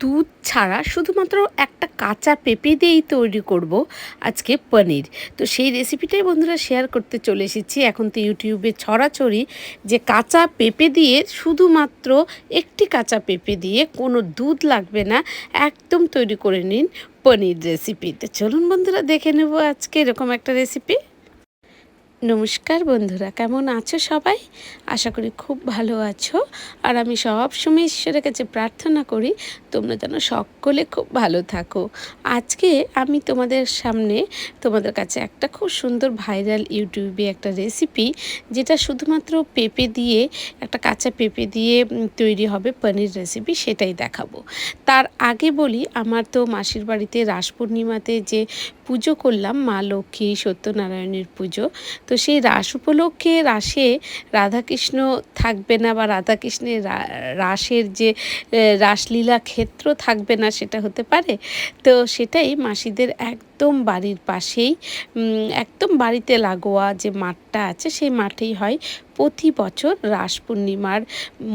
দুধ ছাড়া শুধুমাত্র একটা কাঁচা পেঁপে দিয়েই তৈরি করব আজকে পনির। তো সেই রেসিপিটাই বন্ধুরা শেয়ার করতে চলে এসেছি। এখন তো ইউটিউবে ছড়াছড়ি যে কাঁচা পেঁপে দিয়ে শুধুমাত্র একটি কাঁচা পেঁপে দিয়ে কোনো দুধ লাগবে না, একদম তৈরি করে নিন পনির রেসিপি। তো চলুন বন্ধুরা, দেখে নেব আজকে এরকম একটা রেসিপি। নমস্কার বন্ধুরা, কেমন আছো সবাই? আশা করি খুব ভালো আছো। আর আমি সব সময় ঈশ্বরের কাছে প্রার্থনা করি, তোমরা যেন সকলে খুব ভালো থাকো। আজকে আমি তোমাদের সামনে তোমাদের কাছে একটা খুব সুন্দর ভাইরাল ইউটিউবে একটা রেসিপি, যেটা শুধুমাত্র পেঁপে দিয়ে, একটা কাঁচা পেঁপে দিয়ে তৈরি হবে পনির রেসিপি, সেটাই দেখাবো। তার আগে বলি, আমার তো মাসির বাড়িতে রাস পূর্ণিমাতে যে পুজো করলাম, মা লক্ষ্মী সত্যনারায়ণের পুজো তো সেই রাস উপলক্ষে, রাসে রাধাকৃষ্ণ থাকবে না বা রাধাকৃষ্ণের রাসের যে রাসলীলা ক্ষেত্র থাকবে না সেটা হতে পারে। তো সেটাই মাসিদের একদম বাড়ির পাশেই একদম বাড়িতে লাগোয়া যে মাঠটা আছে, সেই মাঠেই হয় প্রতি বছর রাস পূর্ণিমার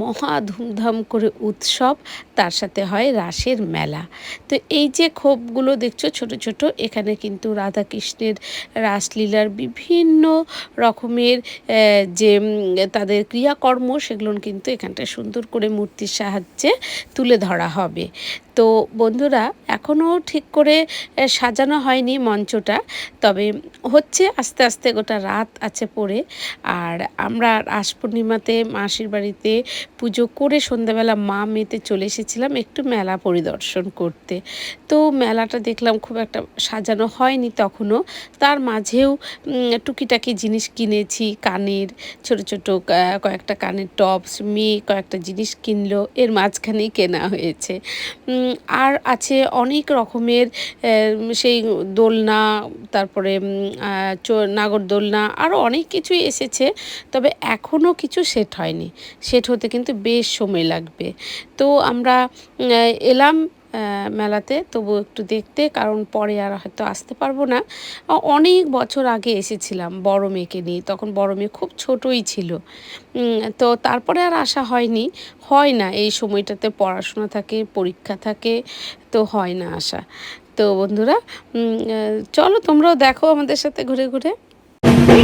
মহা ধুমধাম করে উৎসব, তার সাথে হয় রাসের মেলা। তো এই যে ক্ষোভগুলো দেখছ ছোট ছোট, এখানে কিন্তু রাধাকৃষ্ণের রাসলীলার বিভিন্ন রকমের যে তাদের ক্রিয়াকর্ম, সেগুলো কিন্তু এখানটায় সুন্দর করে মূর্তির সাহায্যে তুলে ধরা হবে। তো বন্ধুরা, এখনও ঠিক করে সাজানো হয়নি মঞ্চটা, তবে হচ্ছে আস্তে আস্তে গোটা রাত আছে পড়ে। আর আমরা রাস পূর্ণিমাতে মাসির বাড়িতে পুজো করে সন্ধ্যাবেলা মা মেতে চলে এসেছিলাম একটু মেলা পরিদর্শন করতে। তো মেলাটা দেখলাম খুব একটা সাজানো হয়নি তখনও। তার মাঝেও টুকিটাকি জিনিস কিনেছি, কানের, ছোট ছোট কয়েকটা কানের টপস, মেয়ে কয়েকটা জিনিস কিনলো, এর মাঝখানেই কেনা হয়েছে। আর আছে অনেক রকমের সেই দোলনা, তারপরে নাগরদোলনা আরও অনেক কিছুই এসেছে, তবে এখনও কিছু সেট হয়নি। সেট হতে কিন্তু বেশ সময় লাগবে। তো আমরা এলাম মেলাতে। তবু একটু দেখতে, কারণ পরে আর হয়তো আসতে পারব না। অনেক বছর আগে এসেছিলাম বড় মেয়েকে নিয়ে। তখন বড় মেয়ে খুব ছোটই ছিল। তো তারপরে আর আসা হয়নি। হয় না, এই সময়টাতে পড়াশোনা থাকে, পরীক্ষা থাকে, তো হয় না আসা। তো বন্ধুরা চলো তোমরাও দেখো আমাদের সাথে ঘুরে ঘুরে। এই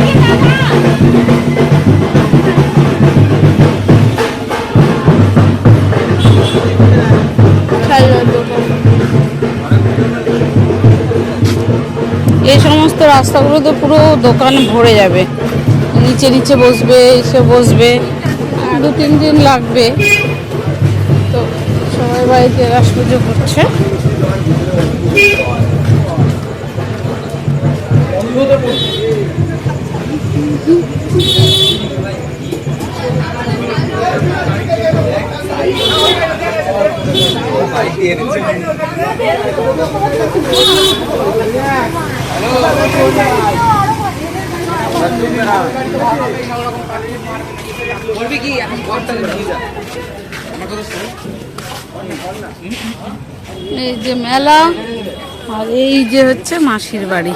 সমস্ত রাস্তাগুলোতে পুরো দোকান ভরে যাবে। নিচে নিচে বসবে, এসে বসবে। দু তিন দিন লাগবে। তো সবাই বাড়িতে রাস পুজো করছে। এই যে মেলা আর এই যে হচ্ছে মাসির বাড়ি।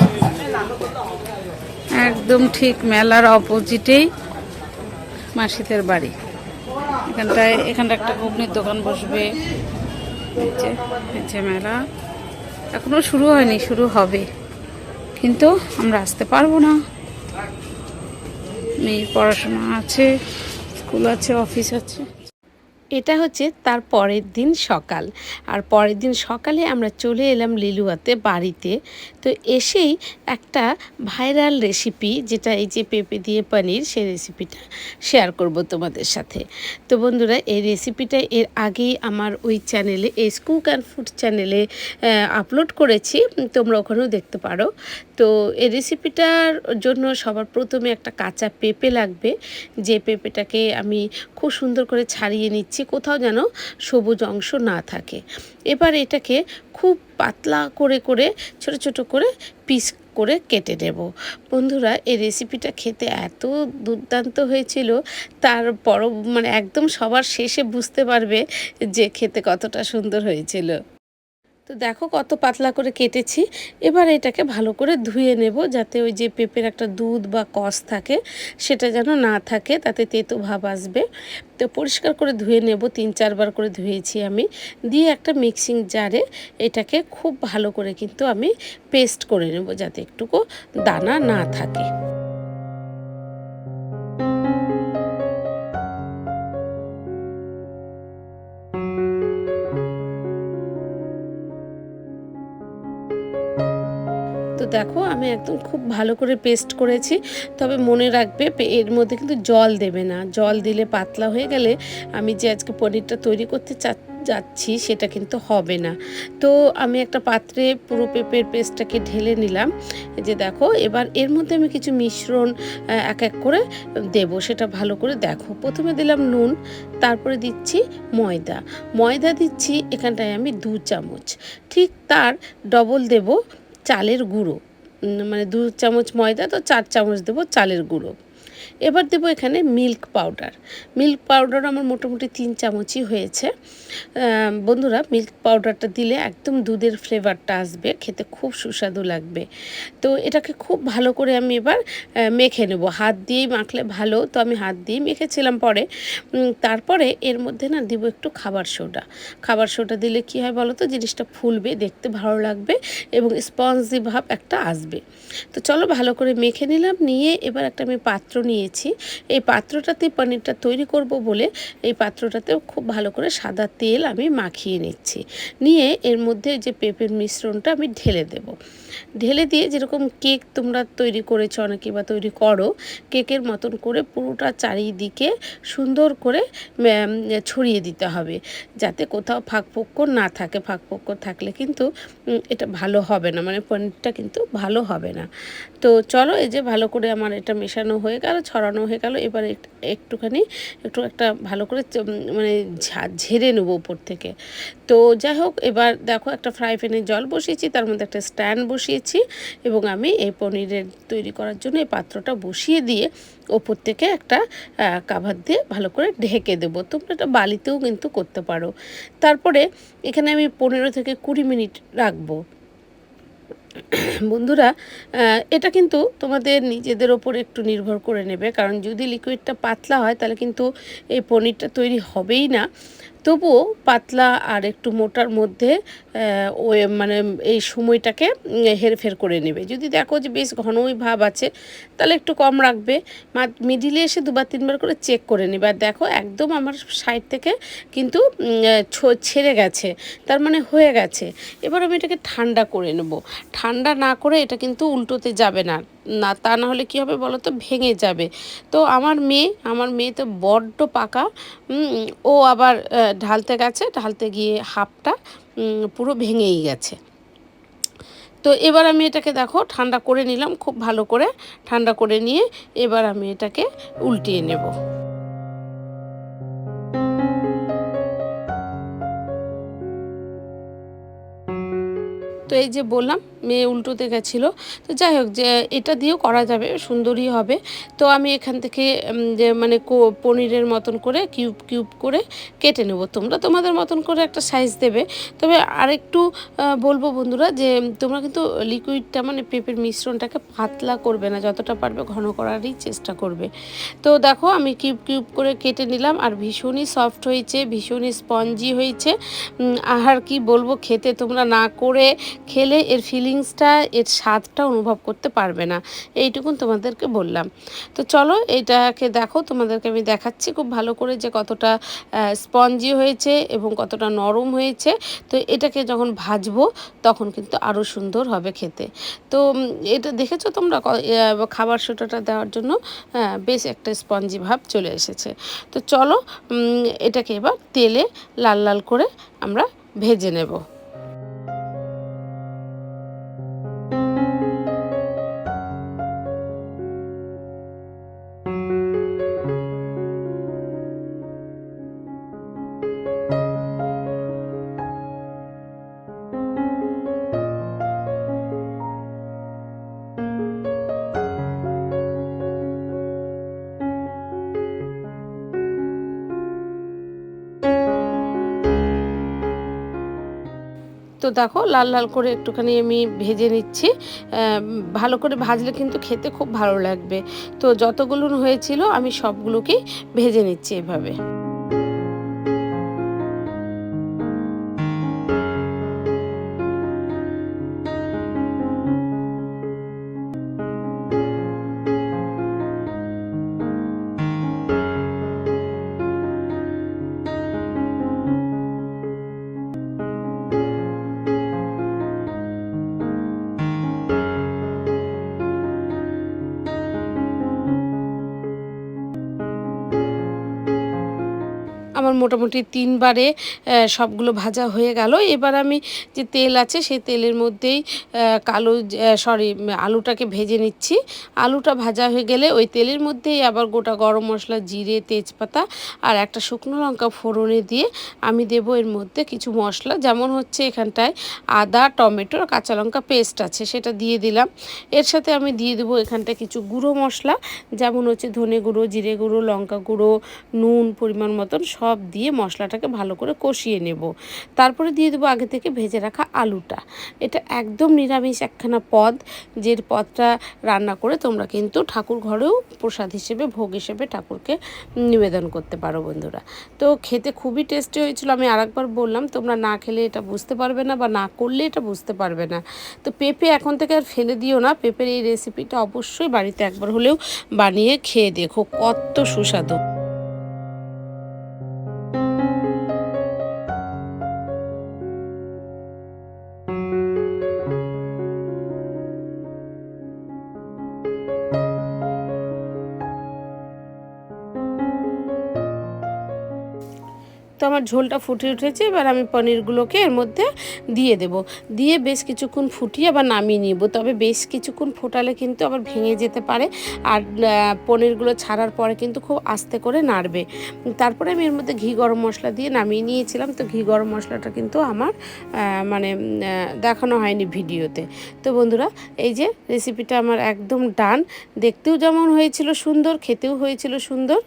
একদম ঠিক মেলার অপোজিটেই মাসিদের বাড়ি। এখানটায় এখানটা একটা ঘুগনির দোকান বসবে। যে মেলা। এখনও শুরু হয়নি, শুরু হবে। কিন্তু আমরা আসতে পারব না। মেয়ের পড়াশোনা আছে, স্কুল আছে, অফিস আছে। এটা হচ্ছে তার পরের দিন সকাল। আর পরের দিন সকালে আমরা চলে এলাম লিলুয়াতে বাড়িতে। তো এসেই একটা ভাইরাল রেসিপি যেটা এই যে পেঁপে দিয়ে পনির, সেই রেসিপিটা শেয়ার করব তোমাদের সাথে। তো বন্ধুরা, এই রেসিপিটা এর আগেই আমার ওই চ্যানেলে এস কুক অ্যান্ড ফুড চ্যানেলে আপলোড করেছি। তোমরা ওখানেও দেখতে পারো। তো এই রেসিপিটার জন্য সবার প্রথমে একটা কাঁচা পেঁপে লাগবে। যে পেঁপেটাকে আমি খুব সুন্দর করে ছাড়িয়ে নিচ্ছি। কোথাও যেন সবুজ অংশ না থাকে। এবার এটাকে খুব পাতলা করে করে, ছোট ছোট করে পিস করে কেটে নেব। বন্ধুরা, এই রেসিপিটা খেতে এত দুর্দান্ত হয়েছিল, তার পর মানে একদম সবার শেষে বুঝতে পারবে যে খেতে কতটা সুন্দর হয়েছিল। তো দেখো কত পাতলা করে কেটেছি। এবার এটাকে ভালো করে ধুয়ে নেব যাতে ওই যে পেঁপের একটা দুধ বা কষ থাকে, সেটা যেন না থাকে, তাতে তেতো ভাব আসবে। তো পরিষ্কার করে ধুয়ে নেব, তিন চারবার করে ধুয়েছি আমি। দিয়ে একটা মিক্সিং জারে এটাকে খুব ভালো করে কিন্তু আমি পেস্ট করে নেব যাতে একটুকু দানা না থাকে। দেখো, আমি একদম খুব ভালো করে পেস্ট করেছি। তবে মনে রাখবে এর মধ্যে কিন্তু জল দেবে না। জল দিলে পাতলা হয়ে গেলে আমি যে আজকে পনিরটা তৈরি করতে চা যাচ্ছি, সেটা কিন্তু হবে না। তো আমি একটা পাত্রে পুরো পেঁপের পেস্টটাকে ঢেলে নিলাম। যে দেখো, এবার এর মধ্যে আমি কিছু মিশ্রণ এক এক করে দেব, সেটা ভালো করে দেখো। প্রথমে দিলাম নুন, তারপরে দিচ্ছি ময়দা। ময়দা দিচ্ছি এখানটায় আমি দু চামচ। ঠিক তার ডবল দেব চালের গুঁড়ো। মানে দু চামচ ময়দা তো চার চামচ দেবো চালের গুঁড়ো। এবার দেবো এখানে মিল্ক পাউডার মিল্ক পাউডার আমার মোটামুটি তিন চামচই হয়েছে। বন্ধুরা মিল্ক পাউডারটা দিলে একদম দুধের ফ্লেভারটা আসবে, খেতে খুব সুস্বাদু লাগবে। তো এটাকে খুব ভালো করে আমি এবার মেখে নেব। হাত দিয়েই মাখলে ভালো, তো আমি হাত দিয়েই মেখেছিলাম পরে। তারপরে এর মধ্যে না দিব একটু খাবার সোডা। খাবার সোডা দিলে কি হয় বলো তো, জিনিসটা ফুলবে, দেখতে ভালো লাগবে এবং স্পঞ্জি ভাব একটা আসবে। তো চলো ভালো করে মেখে নিলাম, নিয়ে এবার একটা আমি পাত্র নিয়েছি। এই পাত্রটাতে পনিরটা তৈরি করব বলে এই পাত্রটাতেও খুব ভালো করে সাদা তেল আমি মাখিয়ে নিচ্ছি। নিয়ে এর মধ্যে যে পেঁপের মিশ্রণটা আমি ঢেলে দেব। ঢেলে দিয়ে যেরকম কেক তোমরা তৈরি করেছ অনেকে বা তৈরি করো, কেকের মতন করে পুরোটা চারিদিকে সুন্দর করে ছড়িয়ে দিতে হবে। যাতে কোথাও ফাঁকফোক্ক না থাকে ফাঁকফোক্ক থাকলে কিন্তু এটা ভালো হবে না মানে পনিরটা কিন্তু ভালো হবে না। তো চলো এই যে ভালো করে আমার এটা মেশানো হয়ে গেল, ছড়ানো হয়ে গেল, এবার একটুখানি, একটু একটা ভালো করে মানে ঝেড়ে নেব উপর থেকে। তো যাই হোক, এবার দেখো একটা ফ্রাই প্যানে জল বসিয়েছি, তার মধ্যে একটা স্ট্যান্ড বসিয়েছি এবং আমি এই পনিরের তৈরি করার জন্য এই পাত্রটা বসিয়ে দিয়ে ওপর থেকে একটা কাভার দিয়ে ভালো করে ঢেকে দেবো। তোমরা এটা বালিতেও কিন্তু করতে পারো। তারপরে এখানে আমি পনেরো থেকে কুড়ি মিনিট রাখব। বন্ধুরা এটা কিন্তু তোমাদের নিজেদের ওপর একটু নির্ভর করে নেবে। কারণ যদি লিকুইডটা পাতলা হয়, তাহলে কিন্তু এই পনিরটা তৈরি হবেই না। তবুও পাতলা আর একটু মোটার মধ্যে ওই মানে এই সময়টাকে হেরফের করে নেবে। যদি দেখো যে বেশ ঘনই ভাব আছে, তাহলে একটু কম রাখবে। মিডিলে এসে দুবার, তিনবার করে চেক করে নেবে। আর দেখো, একদম আমার সাইড থেকে কিন্তু ছেড়ে গেছে। তার মানে হয়ে গেছে। এবার আমি এটাকে ঠান্ডা করে নেব। ঠান্ডা না করে এটা কিন্তু উল্টোতে যাবে না। না, তা না হলে কী হবে বলো তো ভেঙে যাবে। তো আমার মেয়ে আমার মেয়ে তো বড্ড পাকা। ও আবার ঢালতে গেছে, ঢালতে গিয়ে হাফটা পুরো ভেঙেই গেছে। তো এবার আমি এটাকে দেখো, ঠান্ডা করে নিলাম খুব ভালো করে। ঠান্ডা করে নিয়ে এবার আমি এটাকে উল্টিয়ে নেব। তো এই যে বললাম মেয়ে উল্টোতে গেছিল। তো যাই হোক, যে এটা দিয়েও করা যাবে সুন্দরই হবে। তো আমি এখান থেকে যে মানে পনিরের মতন করে কিউব কিউব করে কেটে নেব। তোমরা তোমাদের মতন করে একটা সাইজ দেবে। তবে আরেকটু বলব বন্ধুরা যে তোমরা কিন্তু লিকুইডটা মানে পেঁপের মিশ্রণটাকে পাতলা করবে না, যতটা পারবে ঘন করারই চেষ্টা করবে। তো দেখো, আমি কিউব কিউব করে কেটে নিলাম, আর ভীষণই সফট হয়েছে, ভীষণই স্পঞ্জি হয়েছে। আর কি বলব, খেতে তোমরা না করে খেলে এর ফিলিংসটা এর স্বাদটা অনুভব করতে পারবে না। এইটুকুন তোমাদেরকে বললাম। তো চলো এটাকে দেখো, তোমাদেরকে আমি দেখাচ্ছি খুব ভালো করে যে কতটা স্পঞ্জি হয়েছে এবং কতটা নরম হয়েছে। তো এটাকে যখন ভাজবো, তখন কিন্তু আরও সুন্দর হবে খেতে। তো এটা দেখেছ তোমরা? খাবার সোটাটা দেওয়ার জন্য বেশ একটা স্পঞ্জি ভাব চলে এসেছে। তো চলো এটাকে এবার তেলে লাল লাল করে আমরা ভেজে নেব। তো দেখো, লাল লাল করে একটুখানি আমি ভেজে নিচ্ছি। ভালো করে ভাজলে কিন্তু খেতে খুব ভালো লাগবে। তো যতগুলো হয়েছিল, আমি সবগুলোকেই ভেজে নিচ্ছি এভাবে। মোটামুটি তিনবারে সবগুলো ভাজা হয়ে গেল। এবার আমি যে তেল আছে সেই তেলের মধ্যেই কালো সরি আলুটাকে ভেজে নিচ্ছি। আলুটা ভাজা হয়ে গেলে ওই তেলের মধ্যেই আবার গোটা গরম মশলা, জিরে, তেজপাতা আর একটা শুকনো লঙ্কা ফোড়নে দিয়ে আমি দেবো এর মধ্যে কিছু মশলা। যেমন হচ্ছে এখানটায় আদা, টমেটো কাঁচা লঙ্কা পেস্ট আছে, সেটা দিয়ে দিলাম। এর সাথে আমি দিয়ে দেবো এখানটায় কিছু গুঁড়ো মশলা, যেমন হচ্ছে ধনে গুঁড়ো, জিরে গুঁড়ো, লঙ্কা গুঁড়ো, নুন পরিমাণ মতন, সব দিয়ে মশলাটাকে ভালো করে কষিয়ে নেব। তারপরে দিয়ে দেবো আগে থেকে ভেজে রাখা আলুটা। এটা একদম নিরামিষ একখানা পদ, যে পদটা রান্না করে তোমরা কিন্তু ঠাকুর ঘরেও প্রসাদ হিসেবে, ভোগ হিসেবে ঠাকুরকে নিবেদন করতে পারো বন্ধুরা। তো খেতে খুবই টেস্টি হয়েছিল, আমি আরেকবার বললাম, তোমরা না খেলে এটা বুঝতে পারবে না বা না করলে এটা বুঝতে পারবে না। তো পেঁপে এখন থেকে আর ফেলে দিও না, পেঁপের এই রেসিপিটা অবশ্যই বাড়িতে একবার হলেও বানিয়ে খেয়ে দেখো, কত সুস্বাদু। আমার ঝোলটা ফুটে উঠেছে, এবার আমি পনিরগুলোকে এর মধ্যে দিয়ে দেব। দিয়ে বেশ কিছুক্ষণ ফুটিয়ে আবার নামিয়ে নিব। তবে বেশ কিছুক্ষণ ফোটালে কিন্তু আবার ভেঙে যেতে পারে আর পনিরগুলো ছাড়ার পরে কিন্তু খুব আস্তে করে নাড়বে। তারপরে আমি এর মধ্যে ঘি গরম মশলা দিয়ে নামিয়ে নিয়েছিলাম। তো ঘি গরম মশলাটা কিন্তু আমার মানে দেখানো হয়নি ভিডিওতে। তো বন্ধুরা, এই যে রেসিপিটা আমার একদম ডান। দেখতেও যেমন হয়েছিল সুন্দর, খেতেও হয়েছিল সুন্দর।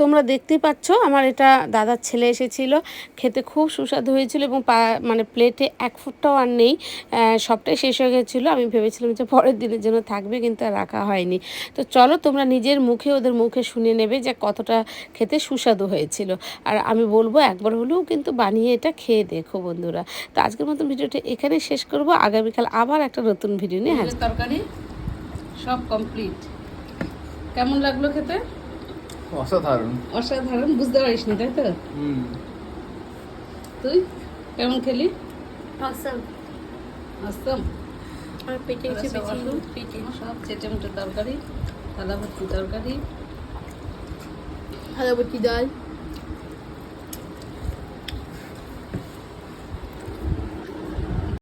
তোমরা দেখতেই পাচ্ছ, আমার এটা দাদার ছেলে এসেছিল, খেতে খুব সুস্বাদু হয়েছিল এবং মানে প্লেটে এক ফুটটাও আর নেই সবটাই শেষ হয়ে গেছিল। আমি ভেবেছিলাম যে পরের দিনের জন্য থাকবে কিন্তু আর রাখা হয়নি। তো চলো তোমরা নিজের মুখে ওদের মুখে শুনে নেবে যে কতটা খেতে সুস্বাদু হয়েছিল। আর আমি বলব একবার হলেও কিন্তু বানিয়ে এটা খেয়ে দেখো বন্ধুরা। তো আজকের মতো ভিডিওটা এখানে শেষ করব। আগামীকাল আবার একটা নতুন ভিডিও নিয়ে হাজির তরকারি সব কমপ্লিট কেমন লাগল খেতে? অসাধারণ। অসাধারণ বুঝতে পারিস নি তাই তো? তুই কেমন খেলি? অসম অসম আর পেটে কিছু পেটে সব চেটে তরকারি সাদা ভর্তি তরকারি। সাদা ভর্তি ডাল।